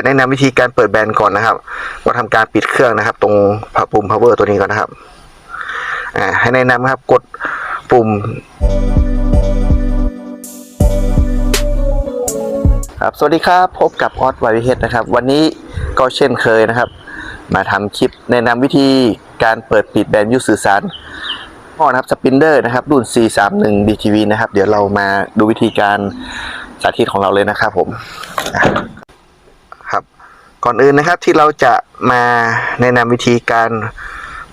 จะแนะนำวิธีการเปิดแบนก่อนนะครับว่าทำการปิดเครื่องนะครับ ตรงปุ่ม power ตัวนี้ก่อนนะครับอ่าให้แนะนำครับกดปุ่มครับสวัสดีครับพบกับออสไววิเฮดนะครับ วันนี้ก็เช่นเคยนะครับ มาทำคลิปแนะนำวิธีการเปิดปิดแบนยูสื่อสารพ่อนะครับสปินเดอร์นะครับรุ่น C31 DTV นะครับ เดี๋ยวเรามาดูวิธีการสาธิตของเราเลยนะครับผม ก่อนอื่นนะครับที่เราจะมาแนะนำวิธีการ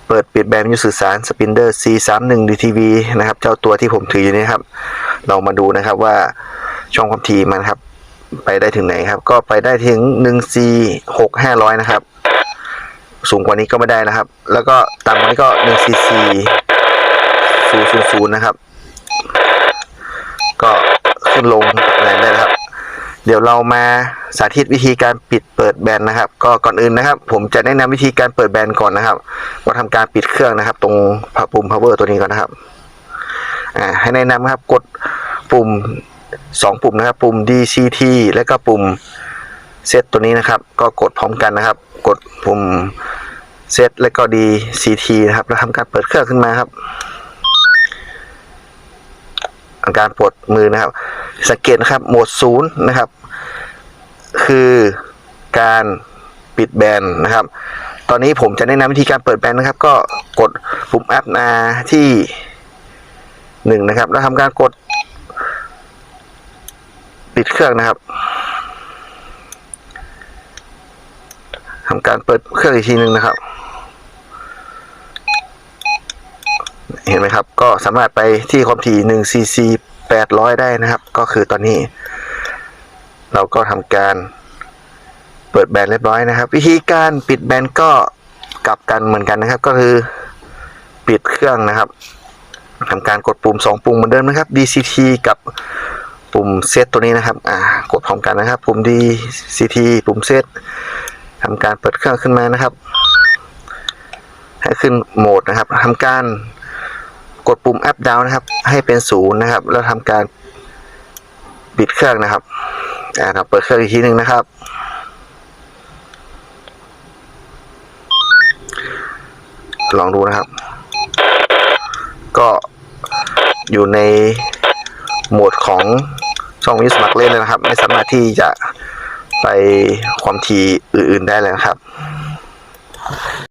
เปิดปิดแบนยูสื่อสารสปินเดอร์ C31 DTV นะครับ เจ้าตัวที่ผมถืออยู่นี้ครับ เรามาดูนะครับว่าช่องความถี่มันครับ ไปได้ถึงไหนครับ ก็ไปได้ถึง 1 C 6 500 นะครับ สูงกว่านี้ก็ไม่ได้นะครับ แล้วก็ต่ำกว่านี้ก็ 1 cc 000 นะครับ ก็ขึ้นลงแรงไร เดี๋ยวเรามาสาธิตวิธีการปิดเปิดแบนนะครับ ก็ก่อนอื่นนะครับ ผมจะแนะนำวิธีการเปิดแบนก่อนนะครับว่าทำการปิดเครื่องนะครับ ตรงปุ่ม power ตัวนี้ก่อนนะครับอ่าให้แนะนำครับกดปุ่มสองปุ่มนะครับ ปุ่ม DCT และก็ปุ่มเซตตัวนี้นะครับ ก็กดพร้อมกันนะครับ กดปุ่มเซตและก็ DCT นะครับแล้วทำการเปิดเครื่องขึ้นมาครับอาการปวดมือนะครับ สังเกตนะครับโหมดศูนย์นะครับ คือการปิดแบนนะครับ ตอนนี้ผมจะแนะนำวิธีการเปิดแบนนะครับ ก็กดปุ่มแอปนาที่หนึ่งนะครับ แล้วทำการกดปิดเครื่องนะครับทำการเปิดเครื่องอีกทีหนึ่งนะครับ เห็นไหมครับ ก็สามารถไปที่ความถี่หนึ่งซีซีแปดร้อยได้นะครับ ก็คือตอนนี้ เราก็ทำการเปิดแบนเรียบร้อยนะครับ วิธีการปิดแบนก็กลับกันเหมือนกันนะครับ ก็คือปิดเครื่องนะครับทำการกดปุ่ม 2 ปุ่มเหมือนเดิมนะครับ DCT กับปุ่มเซตตัวนี้นะครับ อ่ากดพร้อมกันนะครับ ปุ่ม DCT ปุ่มเซตทำการเปิดเครื่องขึ้นมานะครับ ให้ขึ้นโหมดนะครับทำการกดปุ่ม up down นะครับ ให้เป็นศูนย์นะครับ แล้วทำการปิดเครื่องนะครับ อ่าเราเปิดเครื่องอีกทีหนึ่งนะครับ ลองดูนะครับ ก็อยู่ในโหมดของช่องวิสมัครเล่นเลยนะครับ ไม่สามารถที่จะไปความถี่อื่น ๆได้เลยนะครับ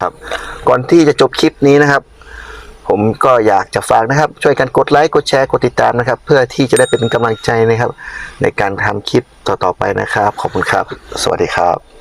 ครับ ก่อนที่จะจบคลิปนี้นะครับ ผมก็อยากจะฝากนะครับ ช่วยกันกดไลค์กดแชร์กดติดตามนะครับ เพื่อที่จะได้เป็นกำลังใจนะครับ ในการทำคลิปต่อๆไปนะครับ ขอบคุณครับ สวัสดีครับ